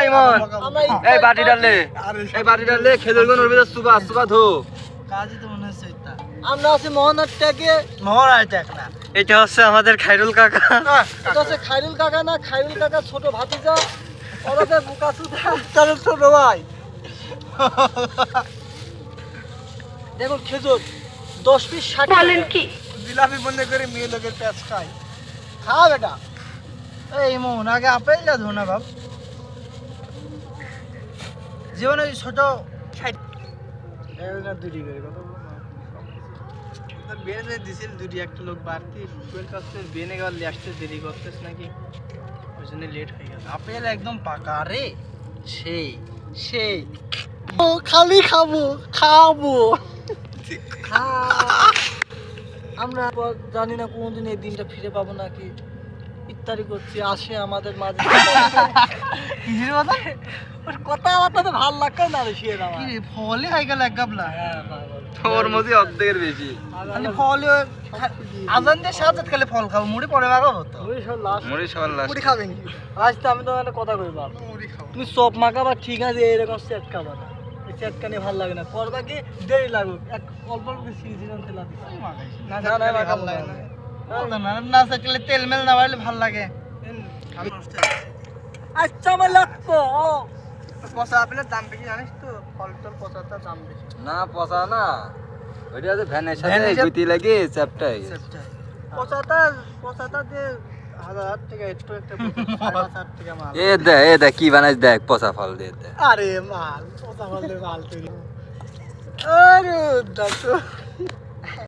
এই মন আমরা এই বাটি এই বাটি খেজুর গুণ সুবা সুবা ধো। কাজই তো মনে হচ্ছে এটা। আমরা আছি মোহনার ট্যাগে মোহর আর দেখ না। এটা হচ্ছে আমাদের খাইরুল কাকা। এটা হচ্ছে খাইরুল কাকা না খাইরুল কাকা ছোট ভাতিজা। ওরাতে বুকা সুদা তার ছোট ভাই। দেখুন খেজুর দশ পিস ষাট বলেন কি? জিলাপি বন্ধ করে মেয়ে লোকের প্যাঁচ খাই খা বেটা। এই মোহন আগে আপেল যা ধো না বাপ। জীবনে ছোট ষাট। দুটি করে বেনে দিছিল দুটি একটা লোক বাড়তি। টুয়েলভ বেনে গেল আসতে দেরি করতেছ নাকি? ওই জন্য লেট হয়ে গেল। আপেল একদম পাকা রে সেই সেই। ও খালি খাব খাব। আমরা জানি না কোনদিন এই দিনটা ফিরে পাবো নাকি। ইত্যাদি করছি আসে আমাদের মাঝে। কিসের কথা? ওর কথাবার্তা তো ভালো লাগতো না রে শিয়ে কি রে ফলে হয়ে গেল এক গাবলা। হ্যাঁ ওর মধ্যে অর্ধেকের বেশি। আমি ফলে আজান দিয়ে সাজাত খেলে ফল খাব মুড়ি পরে বাগাবো তো। লাস্ট মরি সবার লাস্ট মুড়ি খাবেন কি আজ তো আমি তোমার কথা কইবা মুড়ি খাব। তুমি সব মাখাবা ঠিক আছে এরকম সেট খাবা না। এই সেট কানে ভালো লাগে না। করবা কি? দেরি লাগুক। এক অল্প অল্প সিরি সিরি তেলা না না, না, না ভালো লাগে না। না থাকলে তেল মেল না বাড়লে ভালো লাগে। আচ্ছা আমার লাগতো পচা আপেলের দাম বেশি জানিস তো? ফল টল পচাটার দাম বেশি। না পচা না। ওইটা আছে ভ্যানের সাথে গুতি লাগে চ্যাপটাই পচাটা পচাটা দিয়ে হাজার থেকে একটু একটা সাড়ে পাঁচ হাজার টাকা মাল। এ দেখ এ দেখ কি বানাইছ দেখ পচা ফল দিয়ে দেখ। আরে মাল পচা মাল দিয়ে মাল তৈরি আরে দাদু।